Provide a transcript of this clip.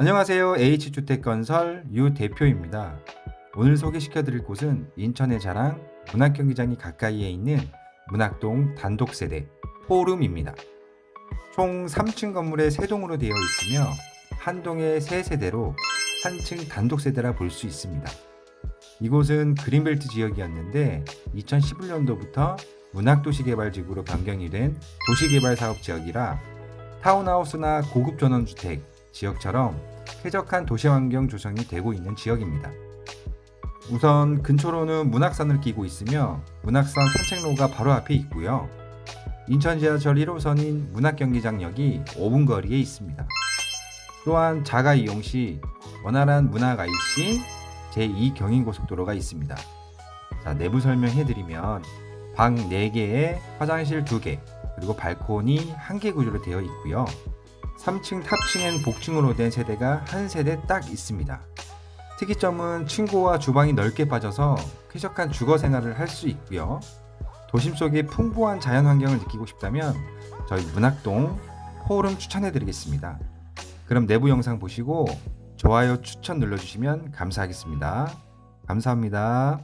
안녕하세요. H주택건설 유 대표입니다. 오늘 소개시켜 드릴 곳은 인천의 자랑 문학경기장이 가까이에 있는 문학동 단독세대 포룸입니다. 총 3층 건물에 3동으로 되어 있으며 한 동에 3세대로 한층 단독세대라 볼 수 있습니다. 이곳은 그린벨트 지역이었는데 2011년도부터 문학도시개발지구로 변경이 된 도시개발 사업 지역이라 타운하우스나 고급 전원주택 지역처럼 쾌적한 도시 환경 조성이 되고 있는 지역입니다. 우선 근처로는 문학산을 끼고 있으며 문학산 산책로가 바로 앞에 있고요. 인천 지하철 1호선인 문학경기장역이 5분 거리에 있습니다. 또한 자가 이용 시 원활한 문학 IC 제2경인고속도로가 있습니다. 자, 내부 설명해드리면 방 4개에 화장실 2개, 그리고 발코니 1개 구조로 되어 있고요. 3층 탑층엔 복층으로 된 세대가 한 세대 딱 있습니다. 특이점은 층고와 주방이 넓게 빠져서 쾌적한 주거 생활을 할 수 있고요. 도심 속의 풍부한 자연 환경을 느끼고 싶다면 저희 문학동 포럼 추천해 드리겠습니다. 그럼 내부 영상 보시고 좋아요 추천 눌러주시면 감사하겠습니다. 감사합니다.